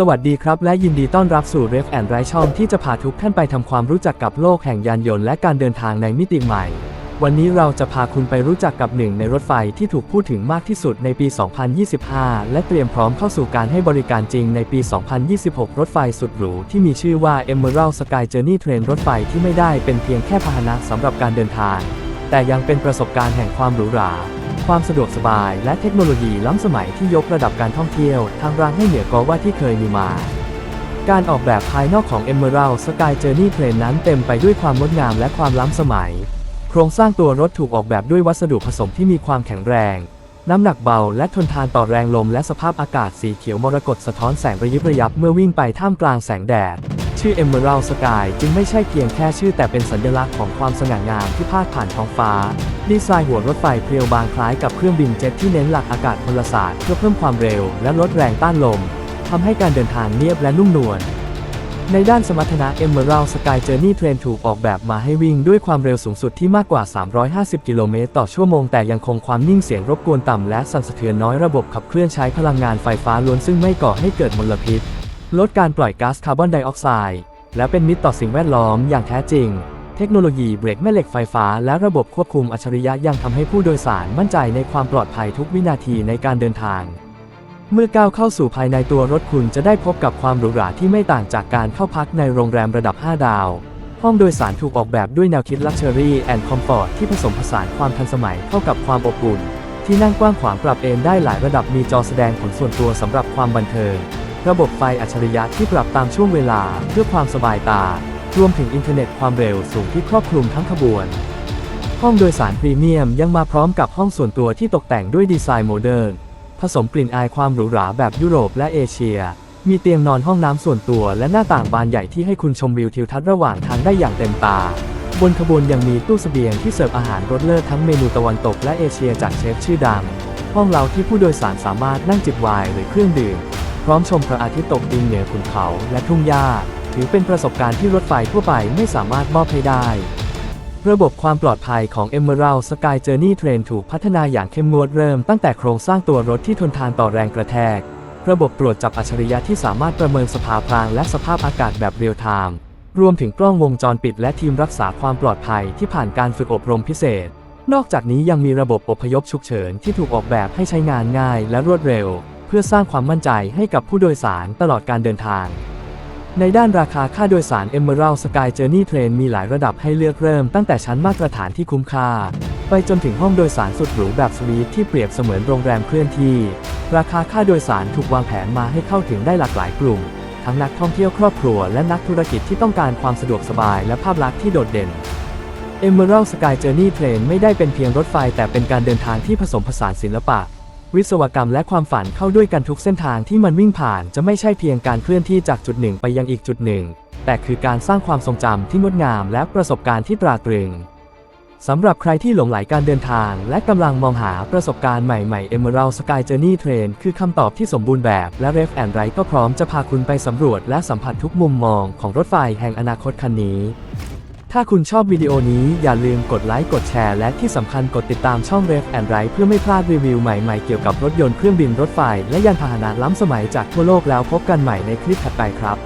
สวัสดีครับ และยินดีต้อนรับสู่ Ref and Right ช่องที่จะพาทุกท่านไปทำความรู้จักกับโลกแห่งยานยนต์และการเดินทางในมิติใหม่ วันนี้เราจะพาคุณไปรู้จักกับหนึ่งในรถไฟที่ถูกพูดถึงมากที่สุดในปี 2025 และเตรียมพร้อมเข้าสู่การให้บริการจริงในปี 2026 รถไฟสุดหรูที่มีชื่อว่า Emerald Sky Journey Train รถไฟที่ไม่ได้เป็นเพียงแค่พาหนะสำหรับการเดินทาง แต่ยังเป็นประสบการณ์แห่งความหรูหรา ความสะดวกสบายและเทคโนโลยีล้ำสมัยที่ยกระดับการท่องเที่ยวทางรางให้เหนือกว่าที่เคยมีมา การออกแบบภายนอกของ Emerald Sky Journey Train นั้นเต็มไปด้วยความงดงามและความล้ำสมัย โครงสร้างตัวรถถูกออกแบบด้วยวัสดุผสมที่มีความแข็งแรง น้ำหนักเบาและทนทานต่อแรงลมและสภาพอากาศสีเขียวมรกตสะท้อนแสงระยิบระยับเมื่อวิ่งไปท่ามกลางแสงแดด ชื่อ Emerald Sky จึงไม่ใช่เพียงแค่ชื่อแต่เป็นสัญลักษณ์ของความสง่างามที่พาดผ่านท้องฟ้า ดีไซน์หัวรถไฟเพรียวบางคล้ายกับเครื่องบินเจ็ตที่เน้นหลักอากาศพลศาสตร์เพื่อเพิ่มความเร็วและลดแรงต้านลมทำให้การเดินทางเนียบและนุ่มนวลในด้านสมรรถนะ Emerald Sky Journey Train ถูกออกแบบมาให้วิ่งด้วยความเร็วสูงสุดที่มากกว่า 350 กิโลเมตรต่อชั่วโมง แต่ยังคงความนิ่งเสียงรบกวนต่ำและสั่นสะเทือนน้อยระบบขับเคลื่อนใช้พลังงานไฟฟ้าล้วนซึ่งไม่ก่อให้เกิดมลพิษ ลดการปล่อยก๊าซคาร์บอนไดออกไซด์และเป็นมิตรต่อสิ่งแวดล้อมอย่างแท้จริง เทคโนโลยีเบรกแม่เหล็กไฟฟ้าและระบบควบคุมอัจฉริยะยังทำให้ผู้โดยสารมั่นใจในความปลอดภัยทุกวินาทีในการเดินทาง เมื่อก้าวเข้าสู่ภายในตัวรถคุณจะได้พบกับความหรูหราที่ไม่ต่างจากการเข้าพักในโรงแรมระดับ 5 ดาว ห้องโดยสารถูกออกแบบด้วยแนวคิด Luxury and Comfort ที่ผสมผสานความทันสมัยเข้ากับความอบอุ่น ที่นั่งกว้างขวางปรับเอนได้หลายระดับมีจอแสดงผลส่วนตัวสำหรับความบันเทิง ระบบไฟอัจฉริยะที่ปรับตามช่วงเวลาเพื่อความสบายตา รวมถึงอินเทอร์เน็ตความเร็วสูงที่ครอบคลุมทั้งขบวน ห้องโดยสารพรีเมียมยังมาพร้อมกับห้องส่วนตัวที่ตกแต่งด้วยดีไซน์โมเดิร์นผสมกลิ่นอายความหรูหราแบบยุโรปและเอเชีย มีเตียงนอนห้องน้ำส่วนตัวและหน้าต่างบานใหญ่ที่ให้คุณชมวิวทิวทัศน์ระหว่างทางได้อย่างเต็มตา บนขบวนยังมีตู้เสบียงที่เสิร์ฟอาหารรสเลิศทั้งเมนูตะวันตกและเอเชียจากเชฟชื่อดัง ห้องเราที่ผู้โดยสารสามารถนั่งจิบไวน์หรือเครื่องดื่ม พร้อมชมพระอาทิตย์ตกดินเหนือขุนเขาและทุ่งหญ้า ถือเป็นประสบการณ์ที่รถไฟทั่วไปไม่สามารถมอบให้ได้ ระบบความปลอดภัยของ Emerald Sky Journey Train ถูกพัฒนาอย่างเข้มงวดเริ่มตั้งแต่โครงสร้างตัวรถที่ทนทานต่อแรงกระแทก ระบบตรวจจับอัจฉริยะที่สามารถประเมินสภาพรางและสภาพอากาศแบบเรียลไทม์รวมถึงกล้องวงจรปิดและทีมรักษาความปลอดภัยที่ผ่านการฝึกอบรมพิเศษ นอกจากนี้ยังมีระบบอพยพฉุกเฉินที่ถูกออกแบบให้ใช้งานง่ายและรวดเร็ว เพื่อสร้างความมั่นใจให้กับผู้โดยสารตลอดการเดินทาง ในด้านราคาค่าโดยสาร Emerald Sky Journey Train มีหลายระดับให้เลือกเริ่มตั้งแต่ชั้นมาตรฐานที่คุ้มค่า ไปจนถึงห้องโดยสารสุดหรูแบบสวีทที่เปรียบเสมือนโรงแรมเคลื่อนที่ ราคาค่าโดยสารถูกวางแผนมาให้เข้าถึงได้หลากหลายกลุ่ม ทั้งนักท่องเที่ยวครอบครัวและนักธุรกิจที่ต้องการความสะดวกสบายและภาพลักษณ์ที่โดดเด่น Emerald Sky Journey Train ไม่ได้เป็นเพียงรถไฟแต่เป็นการเดินทางที่ผสมผสานศิลปะ วิศวกรรมและความฝันเข้าด้วยกันทุกเส้นทางที่มันวิ่งผ่านจะไม่ใช่เพียงการเคลื่อนที่จากจุดหนึ่งไปยังอีกจุดหนึ่ง แต่คือการสร้างความทรงจำที่งดงามและประสบการณ์ที่ตราตรึงสำหรับใครที่หลงไหลการเดินทาง และกำลังมองหาประสบการณ์ใหม่ๆ Emerald Sky Journey Train คือคำตอบที่สมบูรณ์แบบและ Ref and Right ก็พร้อมจะพาคุณไปสำรวจและสัมผัสทุกมุมมองของรถไฟแห่งอนาคตคันนี้ ถ้าคุณชอบวิดีโอนี้อย่าลืมกดไลค์กดแชร์และที่สำคัญกดติดตามช่อง Ref and Right เพื่อไม่พลาดรีวิวใหม่ๆ เกี่ยวกับรถยนต์เครื่องบินรถไฟ และยานพาหนะล้ำสมัยจากทั่วโลกแล้วพบกันใหม่ในคลิปถัดไปครับ